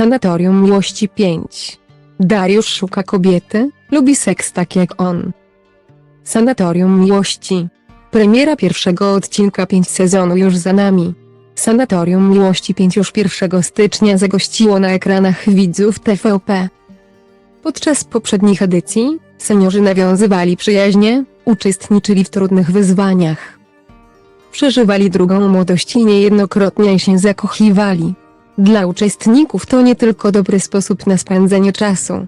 Sanatorium Miłości 5. Dariusz szuka kobiety, lubi seks tak jak on. Sanatorium Miłości. Premiera pierwszego odcinka 5 sezonu już za nami. Sanatorium Miłości 5 już 1 stycznia zagościło na ekranach widzów TVP. Podczas poprzednich edycji, seniorzy nawiązywali przyjaźnie, uczestniczyli w trudnych wyzwaniach. Przeżywali drugą młodość i niejednokrotnie się zakochiwali. Dla uczestników to nie tylko dobry sposób na spędzenie czasu,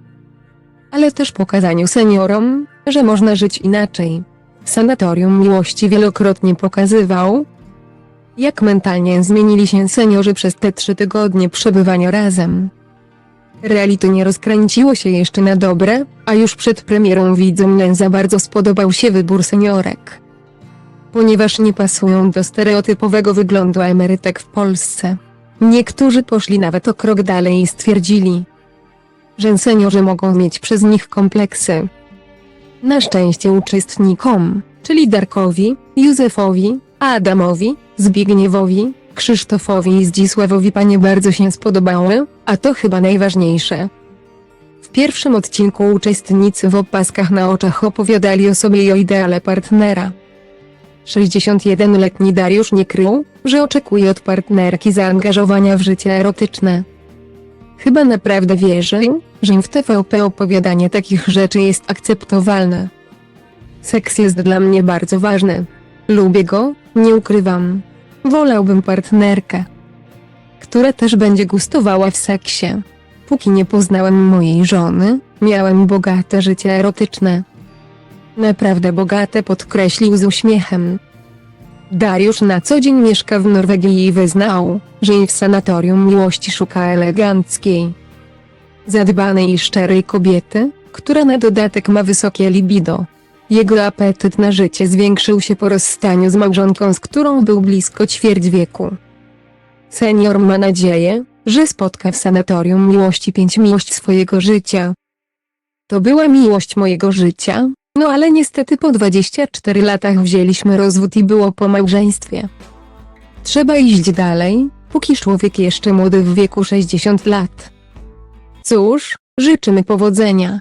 ale też pokazaniu seniorom, że można żyć inaczej. Sanatorium Miłości wielokrotnie pokazywał, jak mentalnie zmienili się seniorzy przez te trzy tygodnie przebywania razem. Reality nie rozkręciło się jeszcze na dobre, a już przed premierą widzom za bardzo spodobał się wybór seniorek. Ponieważ nie pasują do stereotypowego wyglądu emerytek w Polsce. Niektórzy poszli nawet o krok dalej i stwierdzili, że seniorzy mogą mieć przez nich kompleksy. Na szczęście uczestnikom, czyli Darkowi, Józefowi, Adamowi, Zbigniewowi, Krzysztofowi i Zdzisławowi panie bardzo się spodobały, a to chyba najważniejsze. W pierwszym odcinku uczestnicy w opaskach na oczach opowiadali o sobie i o ideale partnera. 61-letni Dariusz nie krył, że oczekuje od partnerki zaangażowania w życie erotyczne. Chyba naprawdę wierzy, że w TVP opowiadanie takich rzeczy jest akceptowalne. Seks jest dla mnie bardzo ważny. Lubię go, nie ukrywam. Wolałbym partnerkę, która też będzie gustowała w seksie. Póki nie poznałem mojej żony, miałem bogate życie erotyczne. Naprawdę bogate podkreślił z uśmiechem. Dariusz na co dzień mieszka w Norwegii i wyznał, że i w sanatorium miłości szuka eleganckiej, zadbanej i szczerej kobiety, która na dodatek ma wysokie libido. Jego apetyt na życie zwiększył się po rozstaniu z małżonką, z którą był blisko ćwierć wieku. Senior ma nadzieję, że spotka w sanatorium miłości pięć miłość swojego życia. To była miłość mojego życia, no ale niestety po 24 latach wzięliśmy rozwód i było po małżeństwie. Trzeba iść dalej, póki człowiek jeszcze młody w wieku 60 lat. Cóż, życzymy powodzenia.